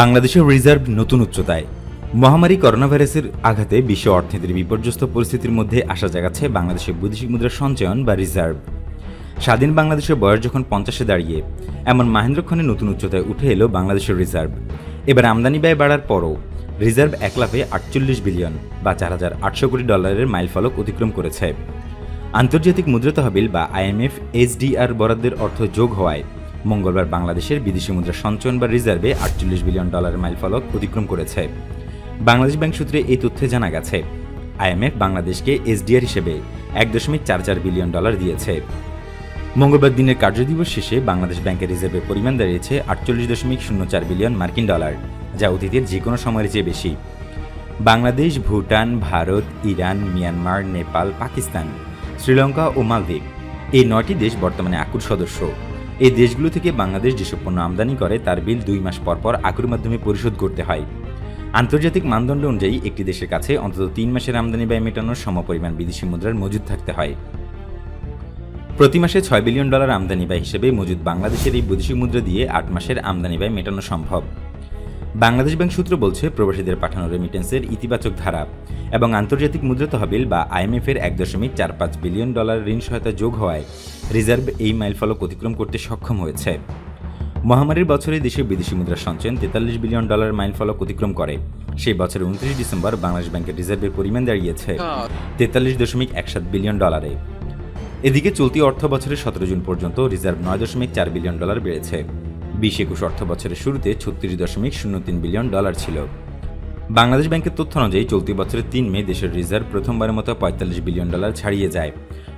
বাংলাদেশের রিজার্ভ নতুন উচ্চতায়। মহামারী করোনা ভাইরাসের আঘাতে বিশ্ব অর্থনীতির বিপর্যস্ত পরিস্থিতির মধ্যে আসা জাগাচ্ছে বাংলাদেশের বৈদেশিক মুদ্রার সঞ্চয়ন বা রিজার্ভ। স্বাধীন বাংলাদেশের বয়স যখন পঞ্চাশে দাঁড়িয়ে, এমন মাহেন্দ্রক্ষণে নতুন উচ্চতায় উঠে এলো বাংলাদেশের রিজার্ভ। এবার আমদানি ব্যয় বাড়ার পরও রিজার্ভ এক লাফে আটচল্লিশ বিলিয়ন বা চার হাজার আটশো কোটি ডলারের মাইলফলক অতিক্রম করেছে। আন্তর্জাতিক মুদ্রা তহবিল বা আইএমএফ এইচডিআর বরাদ্দের অর্থ যোগ হওয়ায় মঙ্গলবার বাংলাদেশের বিদেশি মুদ্রা সঞ্চয়ন বা রিজার্ভে আটচল্লিশ বিলিয়ন ডলারের মাইলফলক অতিক্রম করেছে। বাংলাদেশ ব্যাংক সূত্রে এই তথ্যে জানা গেছে, আইএমএফ বাংলাদেশকে এসডিআর হিসেবে এক দশমিক চার চার বিলিয়ন ডলার দিয়েছে। মঙ্গলবার দিনের কার্যদিবস শেষে বাংলাদেশ ব্যাংকের রিজার্ভের পরিমাণ দাঁড়িয়েছে আটচল্লিশ দশমিক শূন্য চার বিলিয়ন মার্কিন ডলার, যা অতীতের যে কোনো সময়ের চেয়ে বেশি। বাংলাদেশ, ভুটান, ভারত, ইরান, মিয়ানমার, নেপাল, পাকিস্তান, শ্রীলঙ্কা ও মালদ্বীপ, এই নয়টি দেশ বর্তমানে আকুর সদস্য। এই দেশগুলো থেকে বাংলাদেশ যেসব পণ্য আমদানি করে, তার বিল দুই মাস পর পর আকুর মাধ্যমে পরিশোধ করতে হয়। আন্তর্জাতিক মানদণ্ড অনুযায়ী, একটি দেশের কাছে অন্তত তিন মাসের আমদানি ব্যয় মেটানোর সমপরিমাণ বিদেশি মুদ্রার মজুদ থাকতে হয়। প্রতি মাসে ছয় বিলিয়ন ডলার আমদানি ব্যয় হিসেবে মজুদ বাংলাদেশের এই বৈদেশিক মুদ্রা দিয়ে আট মাসের আমদানি ব্যয় মেটানো সম্ভব। বাংলাদেশ ব্যাংক সূত্র বলছে, প্রবাসীদের পাঠানো রেমিটেন্সের ইতিবাচক ধারা এবং আন্তর্জাতিক মুদ্রা তহবিল বা আইএমএফ এর এক দশমিক চার পাঁচ বিলিয়ন ডলার ঋণ সহায়তা যোগ হওয়ায় রিজার্ভ এই মাইলফলক অতিক্রম করতে সক্ষম হয়েছে। মহামারীর বছরে দেশের বিদেশি মুদ্রার সঞ্চয়ন তেতাল্লিশ বিলিয়ন ডলার মাইলফলক অতিক্রম করে। সেই বছরের উনত্রিশ ডিসেম্বর বাংলাদেশ ব্যাংকের রিজার্ভের পরিমাণ দাঁড়িয়েছে তেতাল্লিশ দশমিক এক সাত বিলিয়ন ডলারে। এদিকে চলতি অর্থ বছরের সতেরো জুন পর্যন্ত রিজার্ভ নয় দশমিক চার বিলিয়ন ডলার বেড়েছে। বিশ একুশ অর্থ বছরের শুরুতে ছত্রিশ দশমিক শূন্য তিন বিলিয়ন ডলার ছিল। বাংলাদেশ ব্যাংকের তথ্য অনুযায়ী চলতি বছরের তিন মে দেশের রিজার্ভ প্রথমবারের মতো পঁয়তাল্লিশ বিলিয়ন ডলার ছাড়িয়ে যায়।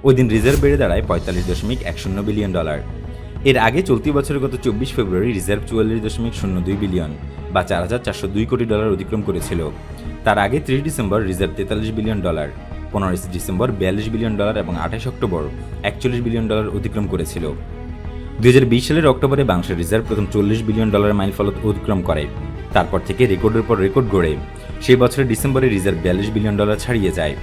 ওই দিন রিজার্ভ বেড়ে দাঁড়ায় পঁয়তাল্লিশ দশমিক এক শূন্য বিলিয়ন ডলার। এর আগে চলতি বছরের গত চব্বিশ ফেব্রুয়ারি রিজার্ভ চুয়াল্লিশ দশমিক শূন্য দুই বিলিয়ন বা চার হাজার চারশো দুই কোটি ডলার অতিক্রম করেছিল। তার আগে ত্রিশ ডিসেম্বর রিজার্ভ তেতাল্লিশ বিলিয়ন ডলার, পনেরোই ডিসেম্বর বিয়াল্লিশ বিলিয়ন ডলার এবং আঠাশ অক্টোবর একচল্লিশ বিলিয়ন ডলার অতিক্রম করেছিল। দুই হাজার বিশ সালের অক্টোবরে বাংলাদেশের রিজার্ভ প্রথম চল্লিশ বিলিয়ন ডলার মাইলফলক অতিক্রম করে। তারপর থেকে রেকর্ডের পর রেকর্ড গড়ে। সেই বছরের ডিসেম্বরে রিজার্ভ বিয়াল্লিশ বিলিয়ন ডলার ছাড়িয়ে যায়।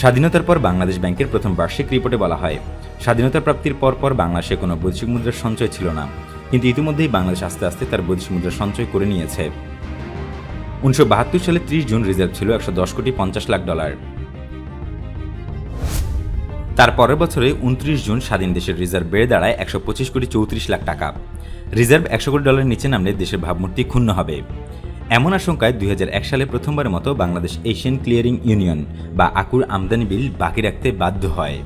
স্বাধীনতার পর বাংলাদেশ ব্যাংকের প্রথম বার্ষিক রিপোর্টে বলা হয়, স্বাধীনতা প্রাপ্তির পর পর বাংলাদেশে কোনো বৈদেশিক মুদ্রার সঞ্চয় ছিল না। কিন্তু ইতিমধ্যেই বাংলাদেশ আস্তে আস্তে তার বৈদেশিক মুদ্রা সঞ্চয় করে নিয়েছে। উনিশশো বাহাত্তর সালে ত্রিশ জুন রিজার্ভ ছিল একশো দশ কোটি পঞ্চাশ লাখ ডলার। তার পরের বছরে উনত্রিশ জুন স্বাধীন দেশের রিজার্ভ বেড়ে দাঁড়ায় একশো পঁচিশ কোটি চৌত্রিশ লাখ টাকা। রিজার্ভ একশো কোটি ডলারের নিচে নামলে দেশের ভাবমূর্তি ক্ষুণ্ণ হবে। এমন আশঙ্কায় দুই হাজার এক সালে প্রথমবারের মতো বাংলাদেশ এশিয়ান ক্লিয়ারিং ইউনিয়ন বা আকুর আমদানি বিল বাকি রাখতে বাধ্য হয়।